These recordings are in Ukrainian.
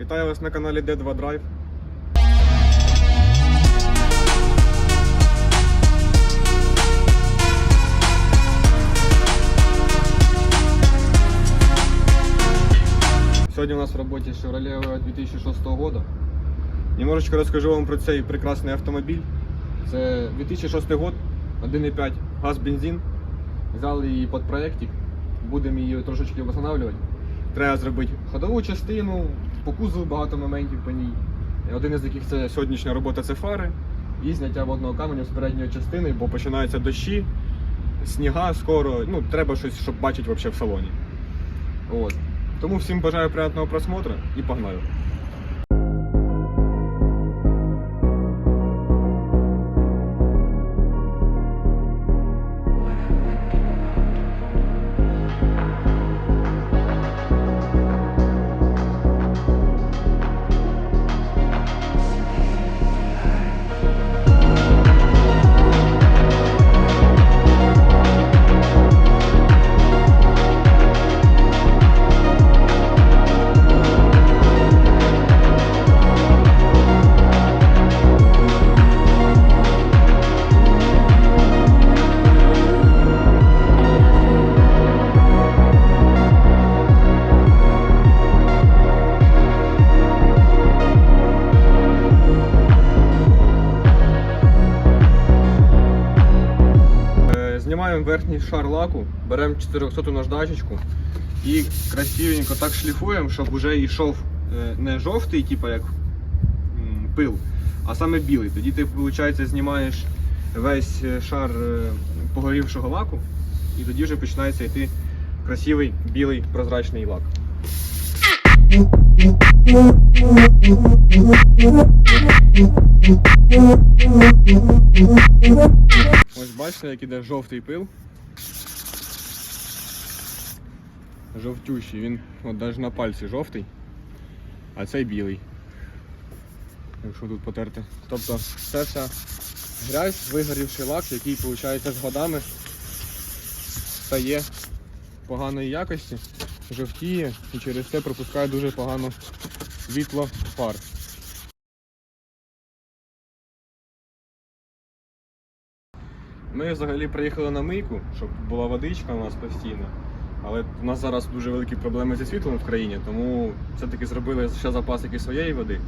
Вітаю вас на каналі D2 Drive. Сьогодні у нас в роботі Chevrolet Aveo 2006 года. Немножечко розкажу вам про цей прекрасний автомобіль. Це 2006 год, 1,5 газ бензин. Взяли її під проєктик. Будемо її трошечки встановлювати. Треба зробити ходову частину, по кузову багато моментів по ній. Один із яких це сьогоднішня робота це фари і зняття водного каменю з передньої частини, бо починаються дощі, сніга скоро. Ну, треба щось, щоб бачити взагалі в салоні. От. Тому всім бажаю приємного просмотру і погнали. Знімаємо верхній шар лаку, беремо 400 наждачечку і красивенько так шліфуємо, щоб вже йшов е, не жовтий, типу як пил, а саме білий. Тоді ти, виходить, знімаєш весь е, шар е, погорівшого лаку, і тоді вже починається йти красивий білий прозрачний лак. Бачите, як іде жовтий пил. Жовтющий, він от навіть на пальці жовтий, а цей білий. Якщо тут потерти. Тобто це вся грязь, вигорівший лак, який, виходить, з годами стає поганої якості, жовтіє і через це пропускає дуже погано світло фар. Ми взагалі приїхали на мийку, щоб була водичка у нас постійно. Але у нас зараз дуже великі проблеми зі світлом в країні, тому все-таки зробили ще запасики своєї води.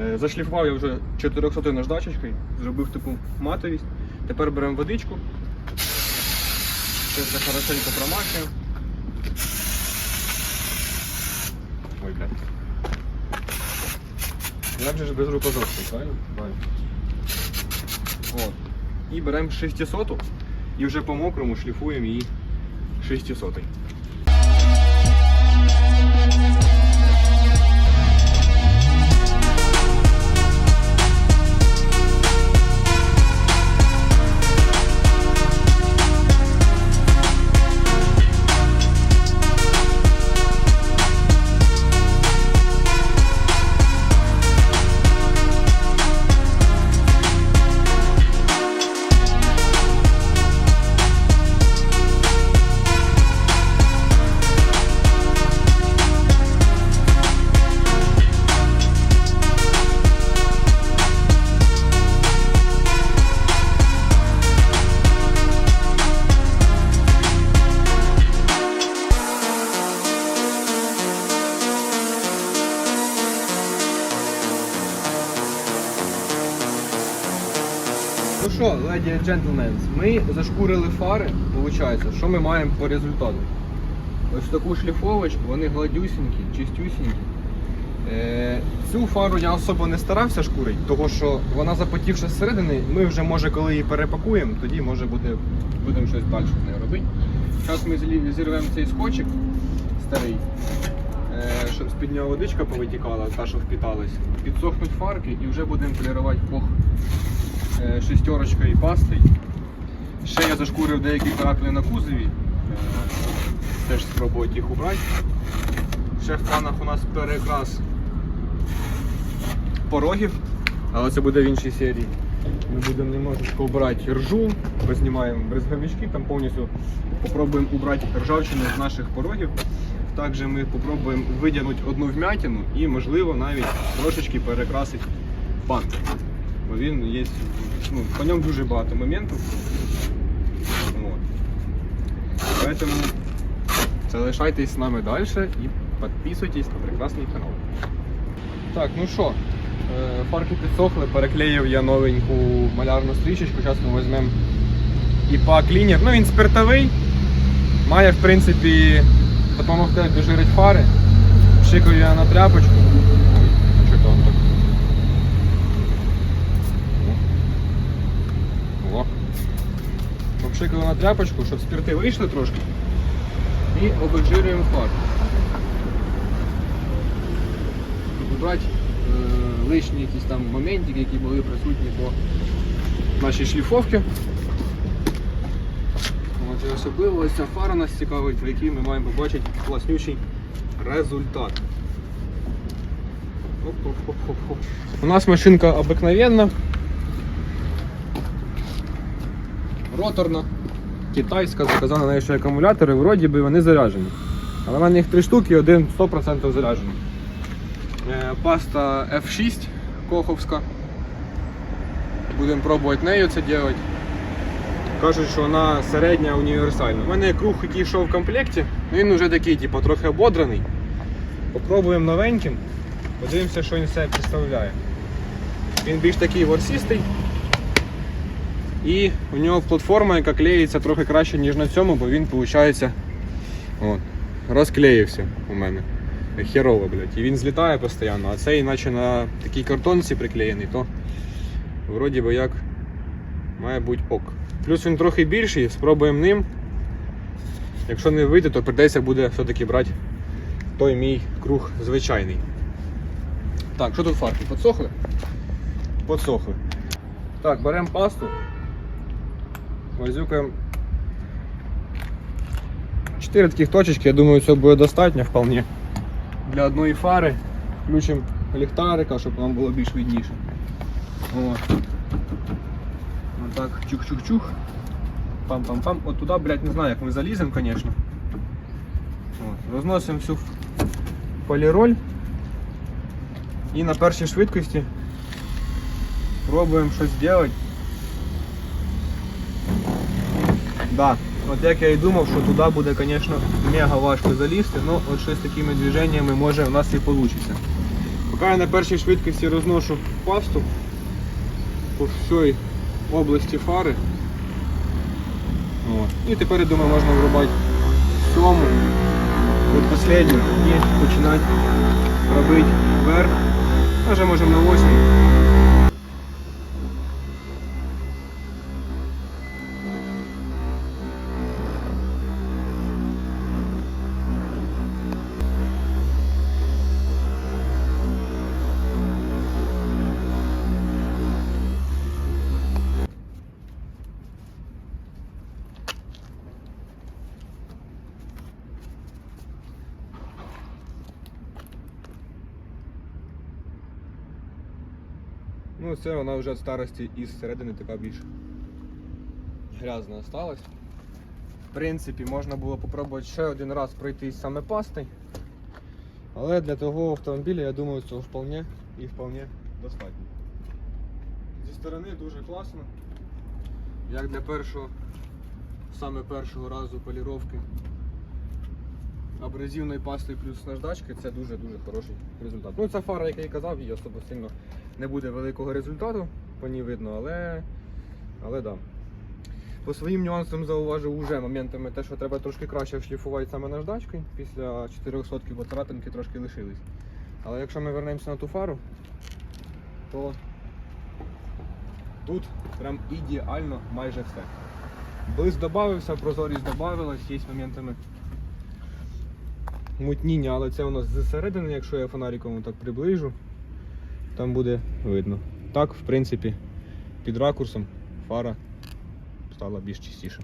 Е, Зашліфував я вже 400 наждачечкою, зробив таку матовість. Тепер беремо водичку. Це все хорошенько промащуємо. Ой, блядь. Як же ж без рукожопки, правильно? Правильно. От. І беремо 600 і вже по мокрому шліфуємо її 600. Що, леді і ми зашкурили фари, виходить, що ми маємо по результату? Ось таку шліфовочку, вони гладюсінькі, чистюсінькі. Е, цю фару я особо не старався шкурити, тому що вона запотівша зсередини, ми вже може коли її перепакуємо, тоді може буде, будемо щось далі з нею робити. Зараз ми зірвемо цей скотчик старий, е, щоб з-під нього водичка повитікала, та що впіталась. Підсохнуть фарки і вже будемо полірувати пох е, і пастою. Ще я зашкурив деякі каракулі на кузові. Е, Теж спробувати їх убрати. Ще в планах у нас перекрас порогів, але це буде в іншій серії. Ми будемо немножечко убрати ржу, познімаємо брезговички, там повністю попробуємо убрати ржавчину з наших порогів. Також ми спробуємо видягнути одну вмятину і, можливо, навіть трошечки перекрасити банк. Бо він є, ну, по ньому дуже багато моментів. От. Залишайтесь з нами далі і підписуйтесь на прекрасний канал. Так, ну що, е, фарки підсохли, переклеїв я новеньку малярну стрічечку. Зараз ми візьмемо ІПА клінер. Ну він спиртовий. Має в принципі допомогти обезжирити фари. Пшикаю я на тряпочку. Ой, що то он так. О. О. Попшикаю на тряпочку, щоб спирти вийшли трошки. І обезжирюємо фар. Убрати е, лишні якісь там моментики, які були присутні по нашій шліфовці. От, і особливо ось ця фара нас цікавить, по якій ми маємо побачити класнючий результат. Оп-оп-оп-оп-оп. У нас машинка обикновенна. Роторна, китайська, заказала на ще акумулятори, вроді би вони заряджені. Але в мене їх три штуки, і один 100% заряджений. Е, Паста F6 коховська. Будемо пробувати нею це робити. Кажуть, що вона середня універсальна. У мене круг, який йшов в комплекті, ну, він вже такий, типу, трохи ободраний. Попробуємо новеньким, подивимося, що він себе представляє. Він більш такий ворсістий. І у нього платформа, яка клеїться трохи краще, ніж на цьому, бо він, виходить, от, розклеївся у мене. Херово, блядь. І він злітає постійно, а цей наче на такій картонці приклеєний, то вроді би як має бути ок. Плюс він трохи більший, спробуємо ним. Якщо не вийде, то прийдеться буде все-таки брати той мій круг звичайний. Так, що тут фарки? Подсохли? Подсохли. Так, беремо пасту. Возюкаємо 4 таких точечки, я думаю, цього буде достатньо вполне. Для одної фари включимо ліхтарика, щоб нам було більш видніше. О. Отак, чух-чух-чух. Пам-пам-пам. От туди, блядь, не знаю, як ми заліземо, звісно. От. Розносимо всю поліроль. І на першій швидкості пробуємо щось зробити. Да. От як я і думав, що туди буде, звісно, мега важко залізти, але от щось такими движеннями може у нас і вийде. Поки я на першій швидкості розношу пасту по всій області фари. От. І тепер, я думаю, можна врубати сьому останню і починати робити вверх. Може можемо на 8. Ну, це вона вже від старості із середини така більш грязна осталась. В принципі, можна було попробувати ще один раз пройтись саме пастою. Але для того автомобіля, я думаю, цього вполне і вполне достатньо. Зі сторони дуже класно. Як для першого, саме першого разу поліровки абразивною пастою плюс наждачки, це дуже-дуже хороший результат. Ну ця фара, як я і казав, її особо сильно не буде великого результату, по ній видно, але, але да. По своїм нюансам зауважив уже моментами те, що треба трошки краще шліфувати саме наждачкою. Після 4 сотків, бо царапинки трошки лишились. Але якщо ми вернемося на ту фару, то тут прям ідеально майже все. Блиск додався, прозорість додавалась, є моментами мутніння, але це у нас зсередини, якщо я фонариком так приближу, буде видно. Так, в принципі, під ракурсом фара стала більш чистіша.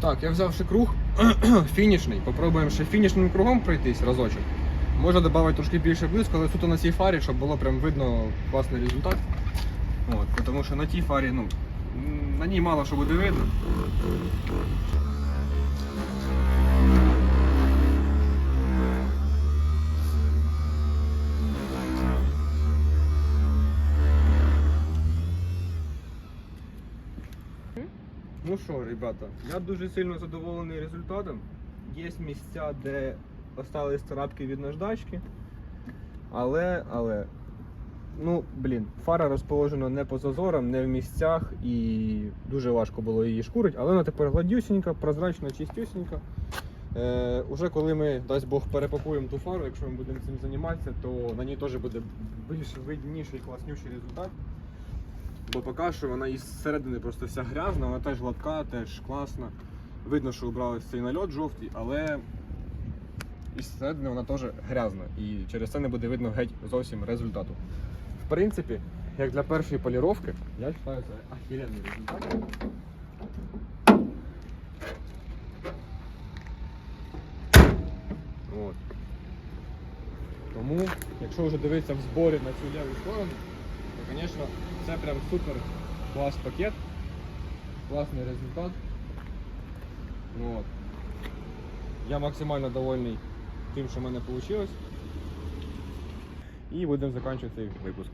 Так, я взяв ще круг фінішний. Попробуємо ще фінішним кругом пройтись разочок. Можна додати трошки більше блиску, але суто на цій фарі, щоб було прям видно класний результат. От, тому що на тій фарі, ну, на ній мало що буде видно. Ну що, ребята, я дуже сильно задоволений результатом. Є місця, де остались царапки від наждачки. Але, але, ну, блін, фара розположена не по зазорам, не в місцях і дуже важко було її шкурити, але вона тепер гладюсінька, прозрачна, чистюсінька. Е, уже коли ми, дасть Бог, перепакуємо ту фару, якщо ми будемо цим займатися, то на ній теж буде більш видніший, класніший результат. Бо поки що вона із середини просто вся грязна, вона теж гладка, теж класна. Видно, що убрали цей нальот жовтий, але із середини вона теж грязна. І через це не буде видно геть зовсім результату. В принципі, як для першої поліровки, я вважаю це ахіренний результат. От. Тому, якщо вже дивитися в зборі на цю ліву сторону, то, звісно, це прям супер клас пакет, класний результат. Ну, От. Я максимально довольний тим, що в мене вийшло. І будемо закінчувати випуск.